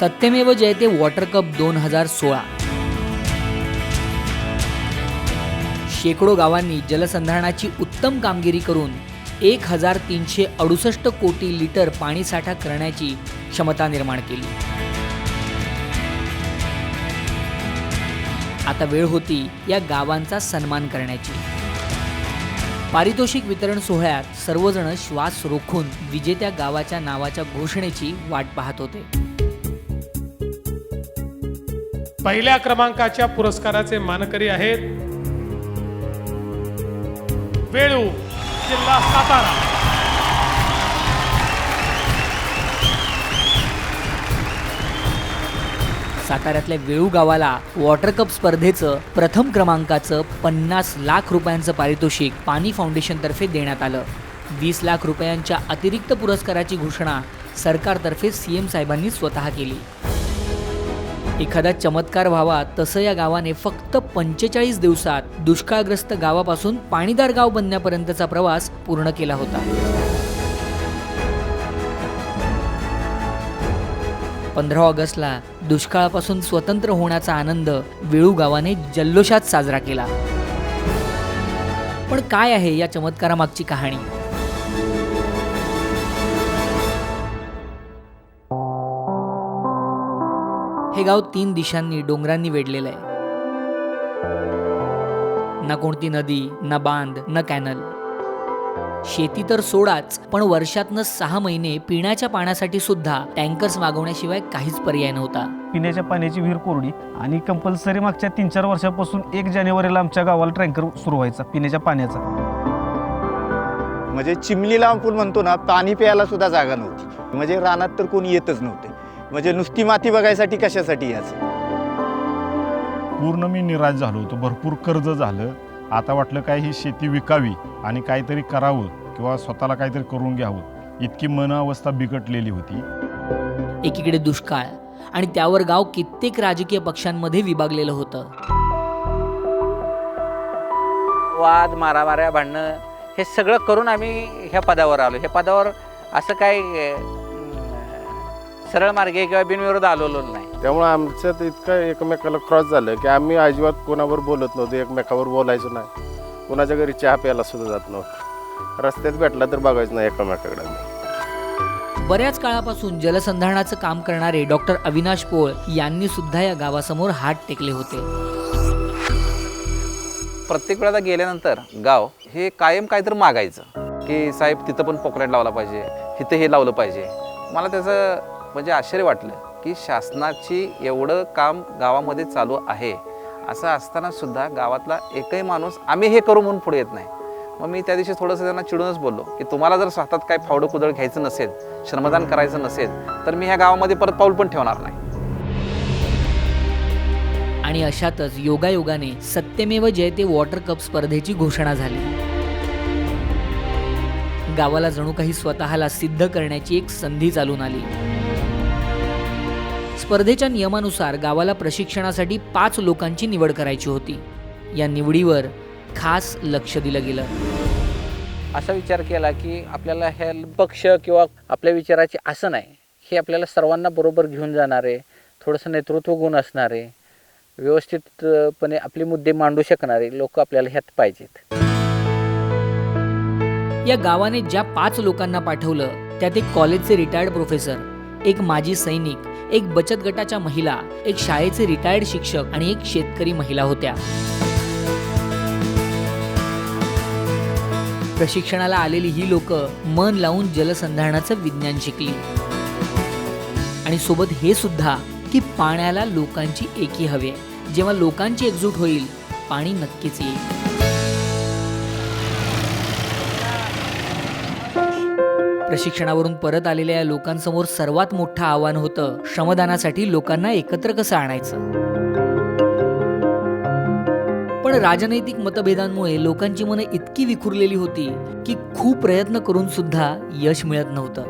सत्यमेव जयते water cup दोन हजार सोळा. शेकडो गावांनी जलसंधारणाची उत्तम कामगिरी करून एक हजार तीनशे अडुसष्ट कोटी लिटर पाणीसाठा करण्याची क्षमता निर्माण केली. आता वेळ होती या गावांचा सन्मान करण्याची. पारितोषिक वितरण सोहळ्यात सर्वजण श्वास रोखून विजेत्या गावाच्या नावाच्या घोषणेची वाट पाहत होते. पहिल्या क्रमांकाच्या पुरस्काराचे मानकरी आहेत वेळू जिल्हा सातारा. साताऱ्यातल्या वेळू गावाला वॉटर कप स्पर्धेचं प्रथम क्रमांकाचं पन्नास लाख रुपयांचं पारितोषिक पाणी फाउंडेशनतर्फे देण्यात आलं. वीस लाख रुपयांच्या अतिरिक्त पुरस्काराची घोषणा सरकारतर्फे सी एम साहेबांनी स्वतः केली. एखादा चमत्कार व्हावा तसं या गावाने फक्त पंचेचाळीस दिवसात दुष्काळग्रस्त गावापासून पाणीदार गाव बनण्यापर्यंतचा प्रवास पूर्ण केला होता. पंधरा ऑगस्टला दुष्काळापासून स्वतंत्र होण्याचा आनंद वेळू गावाने जल्लोषात साजरा केला. पण काय आहे या चमत्कारामागची कहाणी? हे गाव तीन दिशांनी डोंगरांनी वेढलेलं आहे. ना कोणती नदी ना बांध न कॅनल. शेती तर सोडाच पण वर्षातनं सहा महिने पिण्याच्या पाण्यासाठी सुद्धा टँकर्स मागवण्याशिवाय काहीच पर्याय नव्हता. पिण्याच्या पाण्याची विहीर कोरडी आणि कंपल्सरी मागच्या तीन चार वर्षापासून एक जानेवारीला आमच्या गावाला टँकर सुरू व्हायचा पिण्याच्या पाण्याचा. म्हणजे चिमणीला आपण म्हणतो ना पाणी प्यायला सुद्धा जागा नव्हती. म्हणजे रानात तर कोणी येतच नव्हते. म्हणजे नुसती माती बघायसाठी कशासाठी याचं पूर्ण मी निराश झालो होतो भरपूर कर्ज झालं. आता वाटलं काय ही शेती विकावी आणि काहीतरी करावं किंवा स्वतःला काहीतरी करून घ्यावं इतकी मन अवस्था बिकटलेली होती. एकीकडे दुष्काळ आणि त्यावर गाव कित्येक राजकीय पक्षांमध्ये विभागलेलं होतं. वाद मारामाऱ्या भांडणं हे सगळं करून आम्ही ह्या पदावर आलो. ह्या पदावर असं काय सरळ मार्गे किंवा बिनविरोध आलेलो नाही. त्यामुळे आमच्यात इतकं एकमेकाला क्रॉस झालं की आम्ही अजिबात कोणावर बोलत नव्हतो एकमेकावर बोलायचो नाही. कोणाच्या घरी चहा प्यायला सुद्धा जात नव्हतं. रस्त्यात भेटला तर बघायचं नाही एकमेकाकडे बऱ्याच काळापासून जलसंधारणाचं काम करणारे डॉक्टर अविनाश पोळ यांनी सुद्धा या गावासमोर हात टेकले होते. प्रत्येक वेळेला गेल्यानंतर गाव हे कायम काहीतरी मागायचं. की साहेब तिथं पण पॉकलेट लावला पाहिजे तिथं हे लावलं पाहिजे. मला त्याचं म्हणजे आश्चर्य वाटलं की शासनाची एवढं काम गावामध्ये चालू आहे. असं असताना सुद्धा गावातला एकही माणूस आम्ही हे करू म्हणून पुढे येत नाही. मग मी त्या दिवशी थोडंसं त्यांना चिडूनच बोललो की तुम्हाला जर स्वतःत काय फावडं कुदळ घ्यायचं नसेल श्रमदान करायचं नसेल तर मी ह्या गावामध्ये परत पाऊल पण ठेवणार नाही. आणि अशातच योगायोगाने सत्यमेव जयते वॉटर कप स्पर्धेची घोषणा झाली. गावाला जणू काही स्वतःला सिद्ध करण्याची एक संधी चालून आली. स्पर्धेच्या नियमानुसार गावाला प्रशिक्षणासाठी पाच लोकांची निवड करायची होती. या निवडीवर खास लक्ष दिलं गेलं. असा विचार केला की आपल्याला हे पक्ष किंवा आपल्या विचाराचे असं नाही हे आपल्याला सर्वांना बरोबर घेऊन जाणारे थोडंसं नेतृत्व गुण असणारे व्यवस्थितपणे आपले मुद्दे मांडू शकणारे लोक आपल्याला ह्यात पाहिजेत. या गावाने ज्या पाच लोकांना पाठवलं त्यात एक कॉलेजचे रिटायर्ड प्रोफेसर एक माजी सैनिक एक बचत गटाच्या महिला एक शाळेचे रिटायर्ड शिक्षक आणि एक शेतकरी महिला होत्या. प्रशिक्षणाला आलेली ही लोक मन लावून जलसंधारणाचं विज्ञान शिकली. आणि सोबत हे सुद्धा की पाण्याला लोकांची एकी हवी. जेव्हा लोकांची एकजूट होईल पाणी नक्कीच येईल. प्रशिक्षणावरून परत आलेल्या या लोकांसमोर सर्वात मोठं आव्हान होतं श्रमदानासाठी लोकांना एकत्र कसं आणायचं? पण राजनैतिक मतभेदांमुळे लोकांची मनं इतकी विखुरलेली होती की खूप प्रयत्न करून सुद्धा यश मिळत नव्हतं.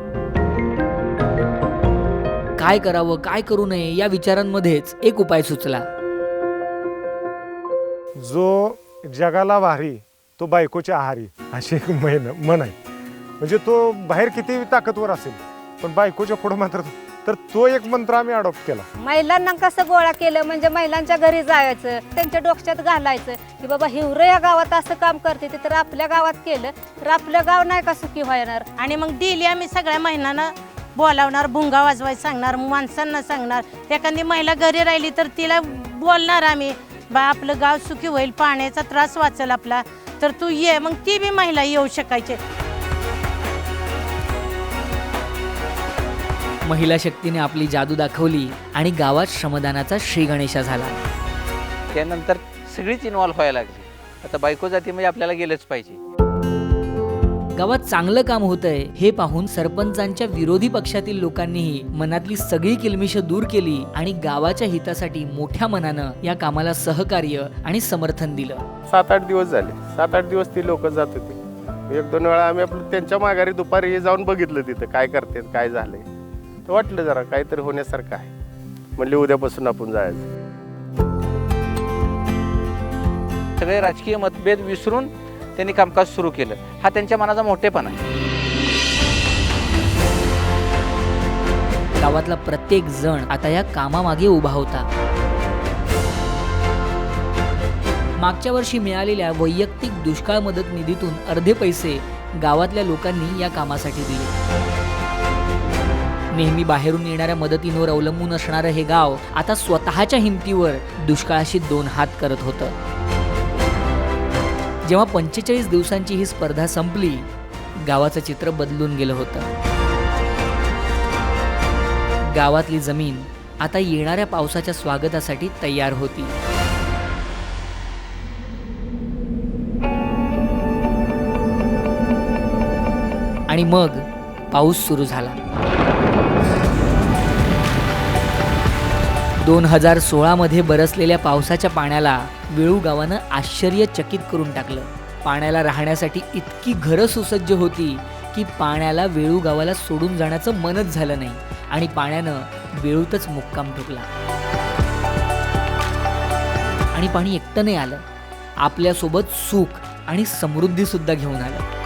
काय करावं काय करू नये या विचारांमध्येच एक उपाय सुचला. जो जगाला वारी तो बायकोच्या आहारी अशी एक म्हण म्हण आहे. म्हणजे तो बाहेर किती ताकदवर असेल पण बायकोच्या पुढं मात्र तर तो एक मंत्र आम्ही अडॉप्ट केला. महिलांना कसं गोळा केलं? म्हणजे महिलांच्या घरी जायचं त्यांच्या डोक्यात घालायचं की बाबा हिवरं या गावात असं काम करते ते तर आपल्या गावात केलं तर आपलं गाव नाही का सुखी होणार? आणि मग डेली आम्ही सगळ्या महिलांना बोलावणार भुंगा वाजवायला सांगणार माणसांना सांगणार. एखादी महिला घरी राहिली तर तिला बोलणार आम्ही बा आपलं गाव सुखी होईल पाण्याचा त्रास वाचेल आपला तर तू ये मग ती बी महिला येऊ शकायचे. महिला शक्तीने आपली जादू दाखवली आणि गावात श्रमदानाचा श्री गणेशा झाला. त्यानंतर सगळीच इन्व्हॉल्व्ह व्हायला लागली. आता बायको जाती म्हणजे आपल्याला गेलंच पाहिजे. गावात चांगलं काम होतंय हे पाहून सरपंचांच्या विरोधी पक्षातील लोकांनीही मनातली सगळी किलमिश दूर केली आणि गावाच्या हितासाठी मोठ्या मनानं या कामाला सहकार्य आणि समर्थन दिलं. सात आठ दिवस झाले. सात आठ दिवस ती लोक जात होती. एक दोन वेळा आम्ही आपलं त्यांच्या माघारी दुपारी जाऊन बघितलं तिथं काय करतात काय झालंय. तर वाटलं जरा काहीतरी होण्यासारखं आहे. म्हणले उद्यापासून आपण जायचं. सगळे राजकीय मतभेद विसरून त्यांनी कामकाज सुरू केलं. हा त्यांच्या मनाचा मोठेपणा आहे. गावातला प्रत्येक जण आता या कामामागे उभा होता. मागच्या वर्षी मिळालेल्या वैयक्तिक दुष्काळ मदत निधीतून अर्धे पैसे गावातल्या लोकांनी या कामासाठी दिले. नेहमी बाहेरून येणाऱ्या मदतींवर अवलंबून असणारं हे गाव आता स्वतःच्या हिमतीवर दुष्काळाशी दोन हात करत होतं. जेव्हा पंचेचाळीस दिवसांची ही स्पर्धा संपली गावाचं चित्र बदलून गेलं होतं. गावातली जमीन आता येणाऱ्या पावसाच्या स्वागतासाठी तयार होती. आणि मग पाऊस सुरू झाला. दोन हजार सोळामध्ये बरसलेल्या पावसाच्या पाण्याला वेळू गावानं आश्चर्यचकित करून टाकलं. पाण्याला राहण्यासाठी इतकी घरं सुसज्ज होती की पाण्याला वेळू गावाला सोडून जाण्याचं मनच झालं नाही आणि पाण्यानं वेळूतच मुक्काम ठोकला. आणि पाणी एकटं नाही आलं. आपल्यासोबत सुख आणि समृद्धीसुद्धा घेऊन आलं.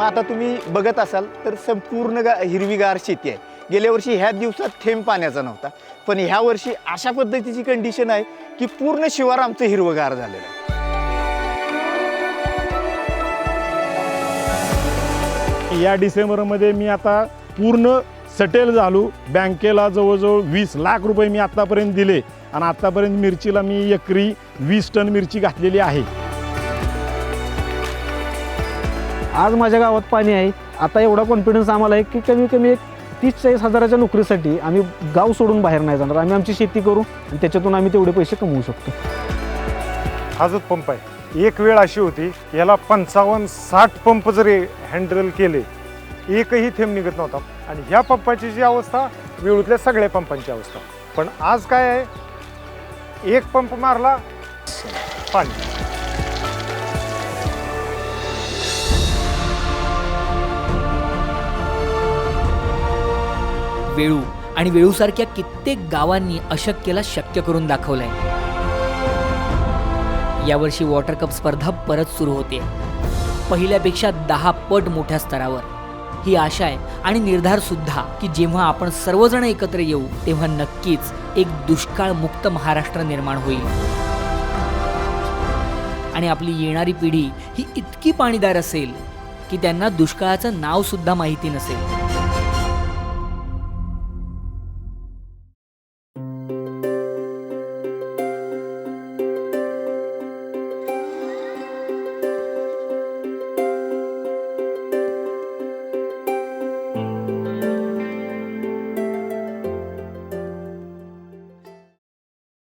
मग आता तुम्ही बघत असाल तर संपूर्ण गा हिरवीगार शेती आहे. गेल्या वर्षी ह्या दिवसात थेंब पाण्याचा नव्हता. पण ह्या वर्षी अशा पद्धतीची कंडिशन आहे की पूर्ण शिवार आमचं हिरवगार झालेलं आहे. या डिसेंबरमध्ये मी आता पूर्ण सटेल झालो. बँकेला जवळजवळ वीस लाख रुपये मी आत्तापर्यंत दिले. आणि आत्तापर्यंत मिरचीला मी एकरी वीस टन मिरची घातलेली आहे. आज माझ्या गावात पाणी आहे. आता एवढा कॉन्फिडन्स आम्हाला आहे की कमी कमी एक तीस चाळीस हजाराच्या नोकरीसाठी आम्ही गाव सोडून बाहेर नाही जाणार. आम्ही आमची शेती करू आणि त्याच्यातून आम्ही तेवढे पैसे कमवू शकतो. हा जो पंप आहे. एक वेळ अशी होती याला पंचावन्न साठ पंप जरी हँडल केले एकही थेंब निघत नव्हता. आणि ह्या पंपाची जी अवस्था वेळूतल्या सगळ्या पंपांची अवस्था. पण आज काय आहे? एक पंप मारला पाणी. वेळू आणि वेळूसारख्या कित्येक गावांनी अशक्यला शक्य करून दाखवलंय. यावर्षी वॉटर कप स्पर्धा परत सुरू होते. पहिल्यापेक्षा दहा पट मोठ्या स्तरावर. ही आशा आहे आणि निर्धार सुद्धा की जेव्हा आपण सर्वजण एकत्र येऊ तेव्हा नक्कीच एक दुष्काळ मुक्त महाराष्ट्र निर्माण होईल. आणि आपली येणारी पिढी ही इतकी पाणीदार असेल की त्यांना दुष्काळाचं नाव सुद्धा माहिती नसेल.